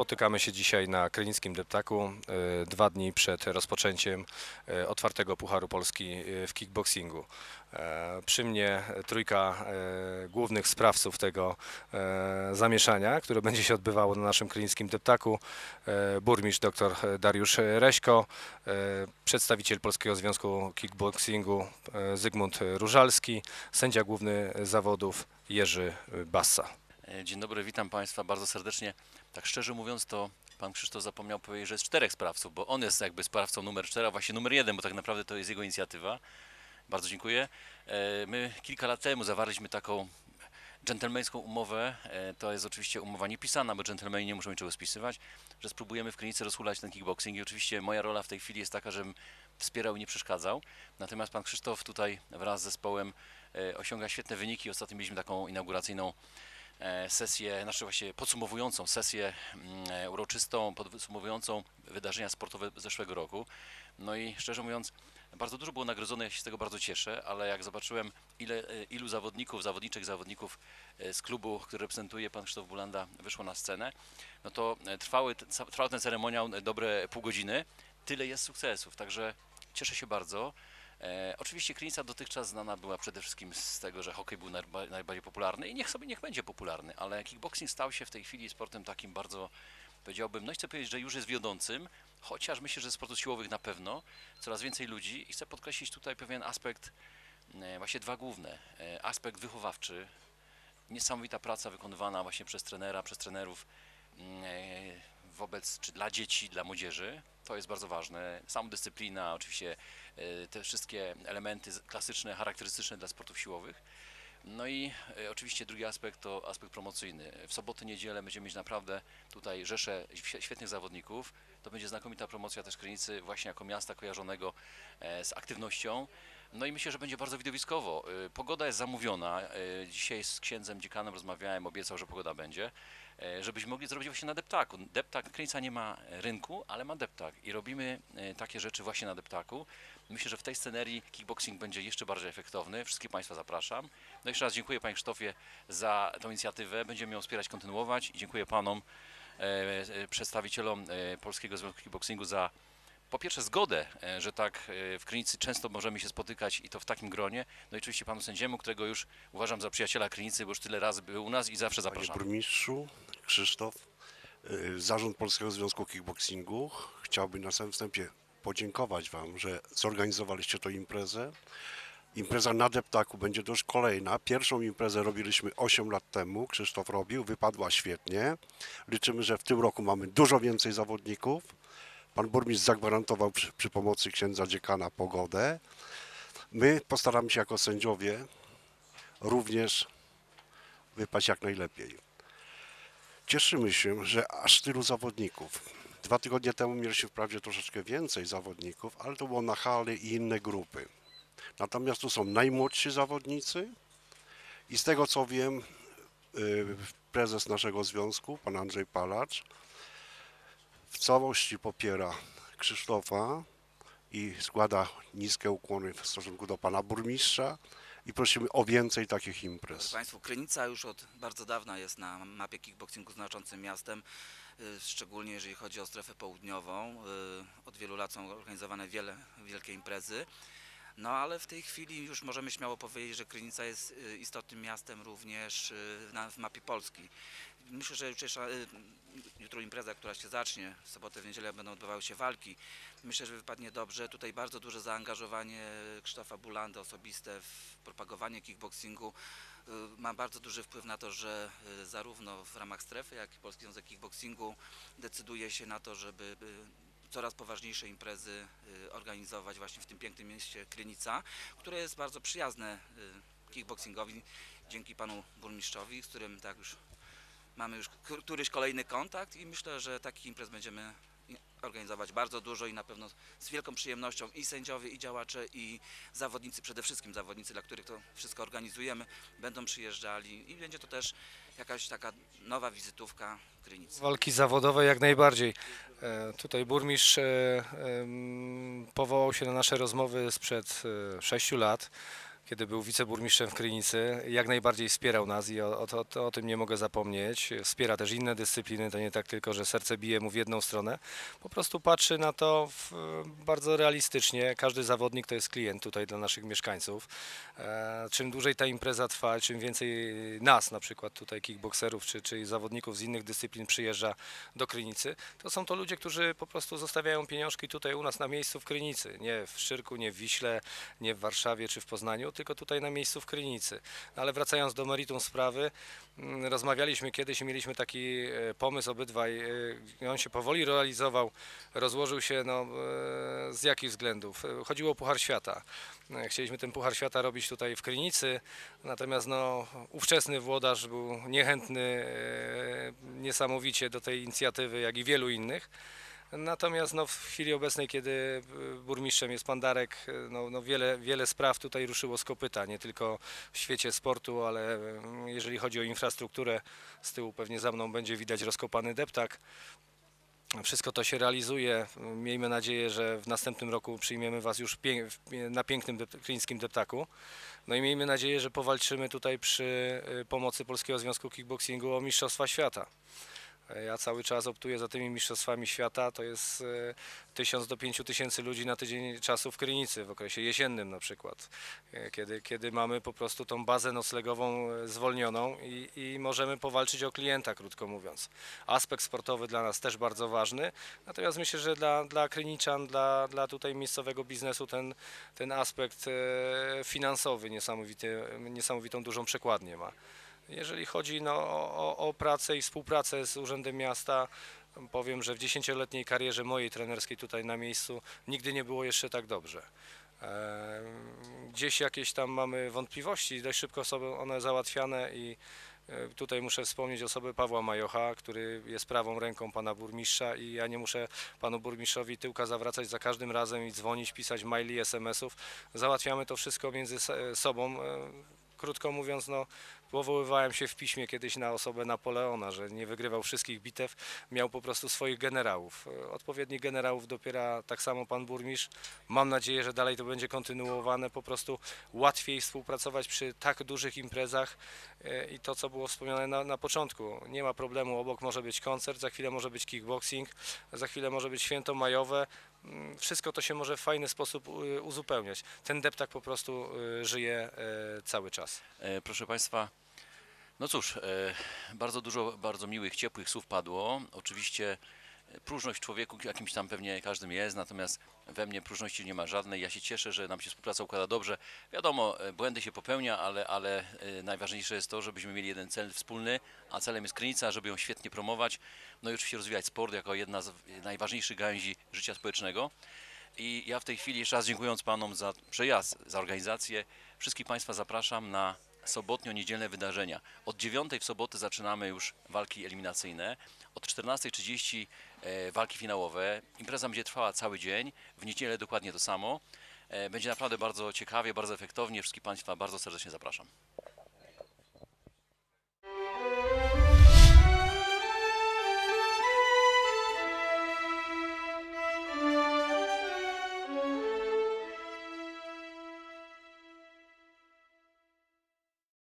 Spotykamy się dzisiaj na Krynickim Deptaku, e, dwa dni przed rozpoczęciem e, otwartego Pucharu Polski e, w kickboxingu. Przy mnie trójka głównych sprawców tego zamieszania, które będzie się odbywało na naszym Krynickim Deptaku. Burmistrz dr Dariusz Reśko, przedstawiciel Polskiego Związku Kickboxingu Zygmunt Różalski, sędzia główny zawodów Jerzy Bassa. Dzień dobry, witam Państwa bardzo serdecznie. Tak szczerze mówiąc, to Pan Krzysztof zapomniał powiedzieć, że jest czterech sprawców, bo on jest jakby sprawcą numer cztery, a właśnie numer jeden, bo tak naprawdę to jest jego inicjatywa. Bardzo dziękuję. E, My kilka lat temu zawarliśmy taką dżentelmeńską umowę. E, To jest oczywiście umowa niepisana, bo dżentelmeni nie muszą niczego spisywać, że spróbujemy w klinice rozhulać ten kickboxing i oczywiście moja rola w tej chwili jest taka, żebym wspierał i nie przeszkadzał. Natomiast Pan Krzysztof tutaj wraz z zespołem e, osiąga świetne wyniki. Ostatnio mieliśmy taką inauguracyjną sesję, znaczy właśnie podsumowującą sesję mm, e, uroczystą, podsumowującą wydarzenia sportowe zeszłego roku. No i szczerze mówiąc, bardzo dużo było nagrodzonych, ja się z tego bardzo cieszę, ale jak zobaczyłem, ile, e, ilu zawodników, zawodniczek, zawodników e, z klubu, który reprezentuje pan Krzysztof Bulanda, wyszło na scenę, no to e, trwały, trwał ten ceremoniał e, dobre pół godziny. Tyle jest sukcesów, także cieszę się bardzo. E, oczywiście Krynica dotychczas znana była przede wszystkim z tego, że hokej był najba- najbardziej popularny i niech sobie niech będzie popularny, ale kickboxing stał się w tej chwili sportem takim bardzo, powiedziałbym, no i chcę powiedzieć, że już jest wiodącym, chociaż myślę, że sportów siłowych na pewno coraz więcej ludzi i chcę podkreślić tutaj pewien aspekt, e, właśnie dwa główne. E, aspekt wychowawczy, niesamowita praca wykonywana właśnie przez trenera, przez trenerów mm, e, wobec, czy dla dzieci, dla młodzieży. To jest bardzo ważne. Samodyscyplina, oczywiście e, te wszystkie elementy klasyczne, charakterystyczne dla sportów siłowych. No i e, oczywiście drugi aspekt to aspekt promocyjny. W soboty, niedzielę będziemy mieć naprawdę tutaj rzeszę świe- świetnych zawodników. To będzie znakomita promocja też Krynicy właśnie jako miasta kojarzonego e, z aktywnością. No i myślę, że będzie bardzo widowiskowo. Pogoda jest zamówiona. Dzisiaj z księdzem dziekanem rozmawiałem, obiecał, że pogoda będzie. E, Żebyśmy mogli zrobić właśnie na deptaku. Deptak, Krynica nie ma rynku, ale ma deptak i robimy e, takie rzeczy właśnie na deptaku. Myślę, że w tej scenerii kickboxing będzie jeszcze bardziej efektowny. Wszystkich Państwa zapraszam. No jeszcze raz dziękuję Panie Krzysztofie za tą inicjatywę. Będziemy ją wspierać, kontynuować i dziękuję Panom, e, e, przedstawicielom e, Polskiego Związku Kickboxingu za po pierwsze zgodę, e, że tak e, w Krynicy często możemy się spotykać i to w takim gronie. No i oczywiście Panu sędziemu, którego już uważam za przyjaciela Krynicy, bo już tyle razy był u nas i zawsze Panie zapraszam. burmistrzu, Krzysztof, y, Zarząd Polskiego Związku Kickboxingu chciałby na samym wstępie podziękować Wam, że zorganizowaliście tę imprezę. Impreza na deptaku będzie to już kolejna. Pierwszą imprezę robiliśmy 8 lat temu, Krzysztof robił, wypadła świetnie. Liczymy, że w tym roku mamy dużo więcej zawodników. Pan burmistrz zagwarantował przy, przy pomocy księdza dziekana pogodę. My postaramy się jako sędziowie również wypaść jak najlepiej. Cieszymy się, że aż tylu zawodników. Dwa tygodnie temu mieliśmy wprawdzie troszeczkę więcej zawodników, ale to było na hale i inne grupy. Natomiast tu są najmłodsi zawodnicy i z tego co wiem, y, prezes naszego związku, pan Andrzej Palacz, w całości popiera Krzysztofa i składa niskie ukłony w stosunku do pana burmistrza i prosimy o więcej takich imprez. Proszę Krynica już od bardzo dawna jest na mapie kickboxingu znaczącym miastem, y, szczególnie jeżeli chodzi o strefę południową. Y, Od wielu lat są organizowane wiele, wielkie imprezy. No ale w tej chwili już możemy śmiało powiedzieć, że Krynica jest y, istotnym miastem również y, w mapie Polski. Myślę, że jutrzejsza, y, jutro impreza, która się zacznie, w sobotę, w niedzielę będą odbywały się walki. Myślę, że wypadnie dobrze. Tutaj bardzo duże zaangażowanie Krzysztofa Bulanda osobiste w propagowanie kickboxingu ma bardzo duży wpływ na to, że zarówno w ramach strefy, jak i Polski Związek Kickboxingu decyduje się na to, żeby coraz poważniejsze imprezy y, organizować właśnie w tym pięknym mieście Krynica, które jest bardzo przyjazne y, kickboxingowi dzięki panu burmistrzowi, z którym tak już mamy już któryś kolejny kontakt i myślę, że takich imprez będziemy organizować bardzo dużo i na pewno z wielką przyjemnością i sędziowie, i działacze, i zawodnicy, przede wszystkim zawodnicy, dla których to wszystko organizujemy, będą przyjeżdżali i będzie to też jakaś taka nowa wizytówka Krynicy. Walki zawodowe jak najbardziej. E, Tutaj burmistrz e, powołał się na nasze rozmowy sprzed e, sześciu lat. Kiedy był wiceburmistrzem w Krynicy, jak najbardziej wspierał nas i o, o, o tym nie mogę zapomnieć. Wspiera też inne dyscypliny, to nie tak tylko, że serce bije mu w jedną stronę. Po prostu patrzy na to w, bardzo realistycznie. Każdy zawodnik to jest klient tutaj dla naszych mieszkańców. E, czym dłużej ta impreza trwa, czym więcej nas, na przykład tutaj kickboxerów czy, czy zawodników z innych dyscyplin przyjeżdża do Krynicy, to są to ludzie, którzy po prostu zostawiają pieniążki tutaj u nas na miejscu w Krynicy. Nie w Szczyrku, nie w Wiśle, nie w Warszawie czy w Poznaniu, tylko tutaj na miejscu w Krynicy. No ale wracając do meritum sprawy, mm, rozmawialiśmy kiedyś i mieliśmy taki e, pomysł obydwaj, e, on się powoli realizował, rozłożył się no, e, z jakich względów? Chodziło o Puchar Świata. Chcieliśmy ten Puchar Świata robić tutaj w Krynicy, natomiast no, ówczesny włodarz był niechętny niesamowicie do tej inicjatywy, jak i wielu innych. Natomiast no, w chwili obecnej, kiedy y, burmistrzem jest pan Darek, y, no, no wiele, wiele spraw tutaj ruszyło z kopyta, nie tylko w świecie sportu, ale y, jeżeli chodzi o infrastrukturę, z tyłu pewnie za mną będzie widać rozkopany deptak. Wszystko to się realizuje. Miejmy nadzieję, że w następnym roku przyjmiemy Was już na pięknym kryńskim deptaku. No i miejmy nadzieję, że powalczymy tutaj przy pomocy Polskiego Związku Kickboxingu o Mistrzostwa Świata. E, Ja cały czas optuję za tymi mistrzostwami świata. To jest e, 1000 do 5000 ludzi na tydzień czasu w Krynicy w okresie jesiennym na przykład. E, Kiedy, kiedy mamy po prostu tą bazę noclegową e, zwolnioną i, i możemy powalczyć o klienta, krótko mówiąc. Aspekt sportowy dla nas też bardzo ważny. Natomiast myślę, że dla, dla Kryniczan, dla, dla tutaj miejscowego biznesu ten, ten aspekt e, finansowy niesamowity, niesamowitą dużą przekładnię ma. Jeżeli chodzi no, o, o- pracę i współpracę z Urzędem Miasta, powiem, że w dziesięcioletniej karierze mojej trenerskiej tutaj na miejscu nigdy nie było jeszcze tak dobrze. Gdzieś jakieś tam mamy wątpliwości, dość szybko są one załatwiane i e, tutaj muszę wspomnieć osobę Pawła Majocha, który jest prawą ręką pana burmistrza i ja nie muszę panu burmistrzowi tyłka zawracać za każdym razem i dzwonić, pisać maili, SMS-ów. Załatwiamy to wszystko między sobą. Krótko mówiąc, no, powoływałem się w piśmie kiedyś na osobę Napoleona, że nie wygrywał wszystkich bitew, miał po prostu swoich generałów. E, Odpowiednich generałów dopiera tak samo pan burmistrz. Mam nadzieję, że dalej to będzie kontynuowane. Po prostu łatwiej współpracować przy tak dużych imprezach e, i to, co było wspomniane na, na początku. Nie ma problemu, obok może być koncert, za chwilę może być kickboxing, za chwilę może być święto majowe. Mm, Wszystko to się może w fajny sposób y, uzupełniać. Ten deptak po prostu y, żyje e, cały czas. E, Proszę Państwa, no cóż, e, bardzo dużo bardzo miłych, ciepłych słów padło. Oczywiście próżność w człowieku jakimś tam pewnie każdym jest, natomiast we mnie próżności nie ma żadnej. Ja się cieszę, że nam się współpraca układa dobrze. Wiadomo, e, błędy się popełnia, ale, ale e, najważniejsze jest to, żebyśmy mieli jeden cel wspólny, a celem jest Krynica, żeby ją świetnie promować. No i oczywiście rozwijać sport jako jedna z e, najważniejszych gałęzi życia społecznego. I ja w tej chwili jeszcze raz dziękując Panom za przyjazd, za organizację, wszystkich Państwa zapraszam na sobotnio-niedzielne wydarzenia. Od 9 w sobotę zaczynamy już walki eliminacyjne, od 14.30 e, walki finałowe. Impreza będzie trwała cały dzień, w niedzielę dokładnie to samo. E, Będzie naprawdę bardzo ciekawie, bardzo efektownie. Wszystkich Państwa bardzo serdecznie zapraszam.